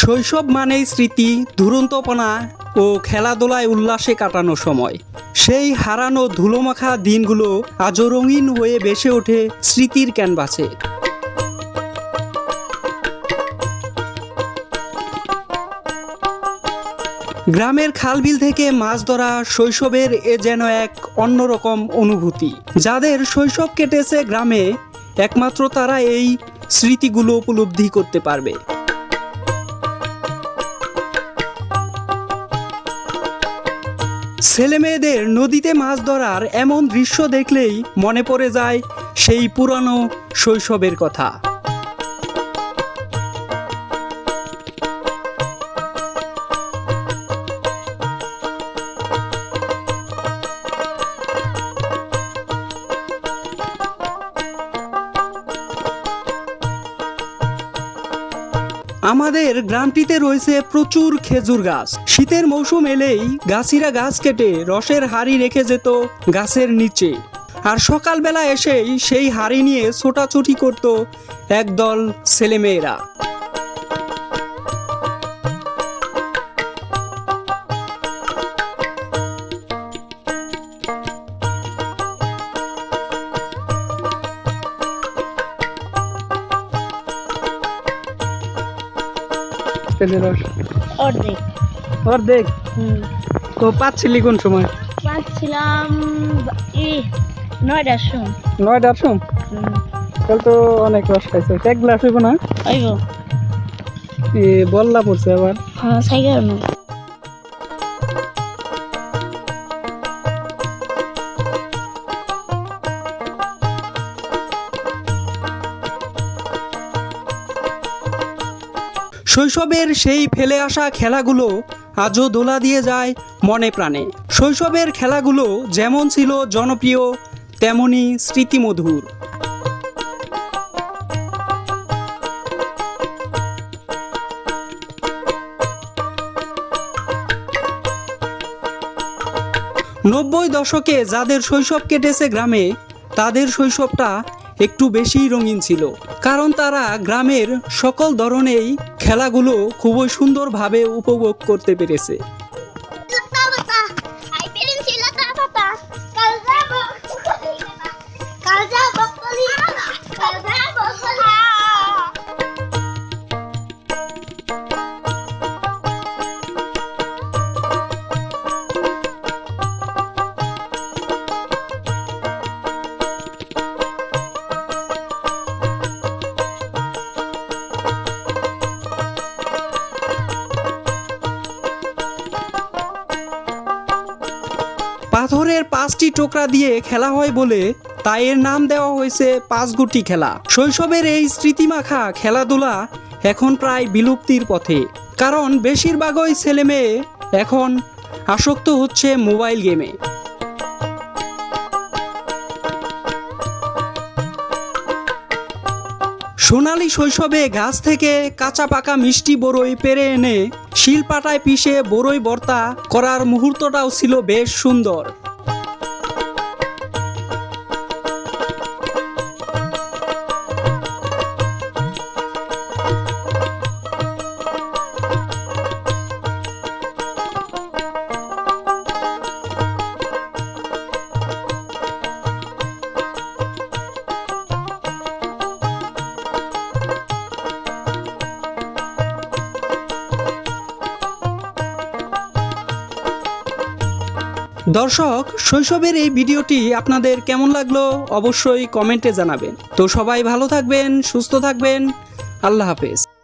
শৈশব মানেই স্মৃতি, দুরন্তপনা ও খেলাধুলায় উল্লাসে কাটানো সময়। সেই হারানো ধুলোমাখা দিনগুলো আজও রঙিন হয়ে বেসে ওঠে স্মৃতির ক্যানভাসে। গ্রামের খালবিল থেকে মাছ ধরা শৈশবের এ যেন এক অন্যরকম অনুভূতি। যাদের শৈশব কেটেছে গ্রামে, একমাত্র তারা এই স্মৃতিগুলো উপলব্ধি করতে পারবে। ছেলেমেয়েদের নদীতে মাছ ধরার এমন দৃশ্য দেখলেই মনে পড়ে যায় সেই পুরানো শৈশবের কথা। আমাদের গ্রামটিতে রয়েছে প্রচুর খেজুর গাছ। শীতের মৌসুম এলেই গাছিরা গাছ কেটে রসের হাড়ি রেখে যেত গাছের নিচে। আর সকালবেলা এসেই সেই হাড়ি নিয়ে ছোটাছুটি করত একদল ছেলেমেয়েরা। অর্ধেক। অর্ধেক? তো পাচ্ছিলি কোন সময়? পাচ্ছিলাম নয়টার সময়। নয়টার সময়? তাহলে তো অনেক রস খাইছে। এক গ্লাস হইব না? হইব। এ, বল্লা পড়ছে আবার। হ্যাঁ সাইকেল শৈশবের সেই ফেলে আসা খেলাগুলো আজও দোলা দিয়ে যায় মনে প্রাণে। শৈশবের খেলাগুলো যেমন ছিল জনপ্রিয় তেমনি স্মৃতিমধুর। নব্বই দশকে যাদের শৈশব কেটেছে গ্রামে, তাদের শৈশবটা একটু বেশি রঙিন ছিল, কারণ তারা গ্রামের সকল ধরনেরই খেলাগুলো খুবই সুন্দরভাবে উপভোগ করতে পেরেছে। পাথরের পাঁচটি টোকরা দিয়ে খেলা হয় বলে তাই এর নাম দেওয়া হয়েছে পাঁচগুটি খেলা। শৈশবের এই স্মৃতিমাখা খেলাধুলা এখন প্রায় বিলুপ্তির পথে। কারণ বেশিরভাগই ছেলে মেয়ে এখন আসক্ত হচ্ছে মোবাইল গেমে। সোনালি শৈশবে গাছ থেকে কাঁচা পাকা মিষ্টি বড়ই পেরে এনে শিলপাটায় পিষে বড়ই ভর্তা করার মুহূর্তটাও ছিল বেশ সুন্দর। দর্শক, শৈশবের এই ভিডিওটি আপনাদের কেমন লাগল অবশ্যই কমেন্টে জানাবেন। তো সবাই ভালো থাকবেন, সুস্থ থাকবেন। আল্লাহ হাফেজ।